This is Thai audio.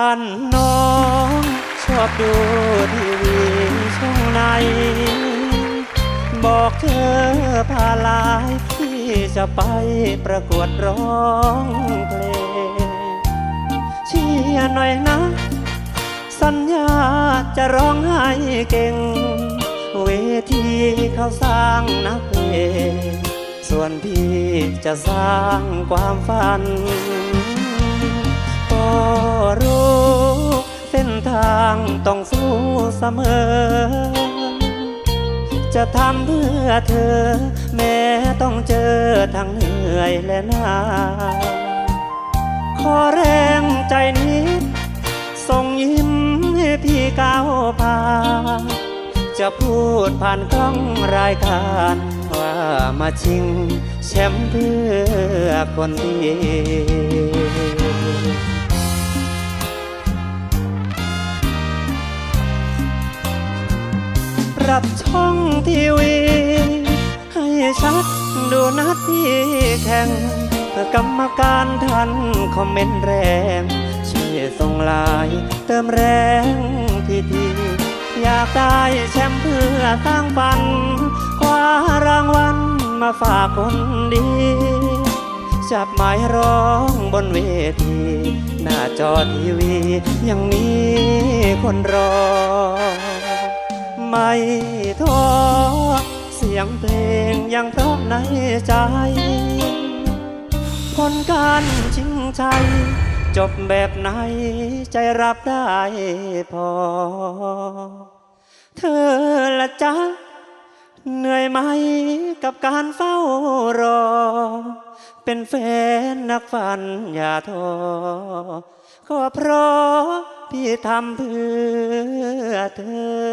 านน้องชอบดูทีวีช่องไหน บอกเธอพาลายที่จะไปประกวดร้องเพลงเชียร์หน่อยนะ สัญญาจะร้องให้เก่ง เวทีเขาสร้างนักเพลงส่วนพี่จะสร้างความฝัน รู้ เส้นทางต้องสู้เสมอ จะทำเพื่อเธอ แม้ต้องเจอทั้งเหนื่อยและหนาขอแรงใจนิดส่งยิ้มให้พี่ก้าวผ่านจะพูดผ่านกล้องรายการ ว่ามาชิงแชมป์เพื่อคนดี รับช่องทีวี ให้ชัดดูนัดที่แข่งกรรมการทันคอมเมนต์แรงช่วยส่งลน์เติมแรงทีทีอยากได้แชมป์เพื่อสร้างฝันคว้ารางวัลมาฝากคนดี จับไม้ร้องบนเวที หน้าจอทีวียังมีคนรอ ไม่ท้อเสียงเพลงยังเพราะในใจผลการชิงชัยจบแบบไหนใจรับได้พอ เธอละจ๊ะเหนื่อยไหมกับการเฝ้ารอ เป็นแฟนนักฝันอย่าท้อก็เพราะพี่ทำเพื่อเธอ